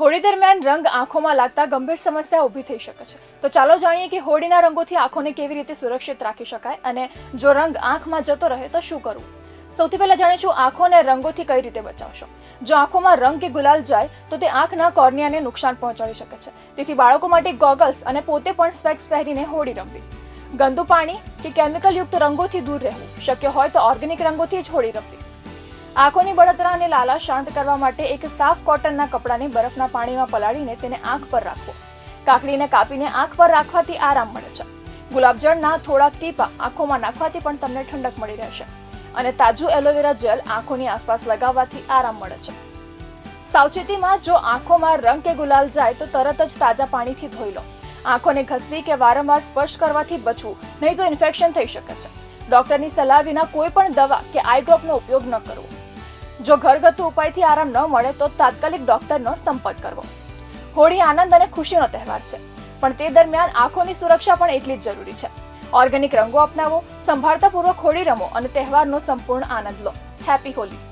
હોળી દરમિયાન રંગ આંખોમાં લાગતા ગંભીર સમસ્યા ઊભી થઈ શકે છે. તો ચાલો જાણીએ કે હોળીના રંગોથી આંખોને કેવી રીતે સુરક્ષિત રાખી શકાય અને જો રંગ આંખમાં જતો રહે તો શું કરવું? સૌથી પહેલા જાણીશું આંખોને રંગોથી કઈ રીતે બચાવશો. જો આંખોમાં રંગ કે ગુલાલ જાય, તો તે આંખના કોર્નિયાને નુકસાન પહોંચાડી શકે છે. તેથી બાળકો માટે ગોગલ્સ અને પોતે પણ સ્પેક્સ પહેરીને હોળી રમવી. ગંદુ પાણી કે કેમિકલયુક્ત રંગોથી દૂર રહેવું. શક્ય હોય તો ઓર્ગેનિક રંગોથી જ હોળી રમવી. આંખોની બળતરા અને લાલા શાંત કરવા માટે એક સાફ કોટનના કપડાને બરફના પાણીમાં પલાળીને તેને આંખ પર રાખવો કાકડીને કાપીને આંખ પર રાખવાથી આરામ મળે છે. ગુલાબજળના થોડાક ટીપા આંખોમાં નાખવાથી પણ તમને ઠંડક મળી રહેશે. અને તાજું એલોવેરા જેલ આંખોની આસપાસ લગાવવાથી આરામ મળે છે. સાવચેતીમાં જો આંખોમાં રંગ કે ગુલાલ જાય તો તરત જ તાજા પાણીથી ધોઈ લો. આંખોને ઘસવી કે વારંવાર સ્પર્શ કરવાથી બચવું, નહીં તો ઇન્ફેક્શન થઈ શકે છે. ડોક્ટરની સલાહ વિના કોઈ પણ દવા કે આઈ ડ્રોપનો ઉપયોગ ન કરવો. જો ઘરગથ્થુ ઉપાયથી આરામ ન મળે તો તાત્કાલિક ડોક્ટરનો સંપર્ક કરવો. હોળી આનંદ અને ખુશીનો તહેવાર છે, પણ તે દરમિયાન આંખોની સુરક્ષા પણ એટલી જ જરૂરી છે. ઓર્ગેનિક રંગો અપનાવો, સંભાળતાપૂર્વક હોળી રમો અને તહેવારનો સંપૂર્ણ આનંદ લો. હેપી હોલી.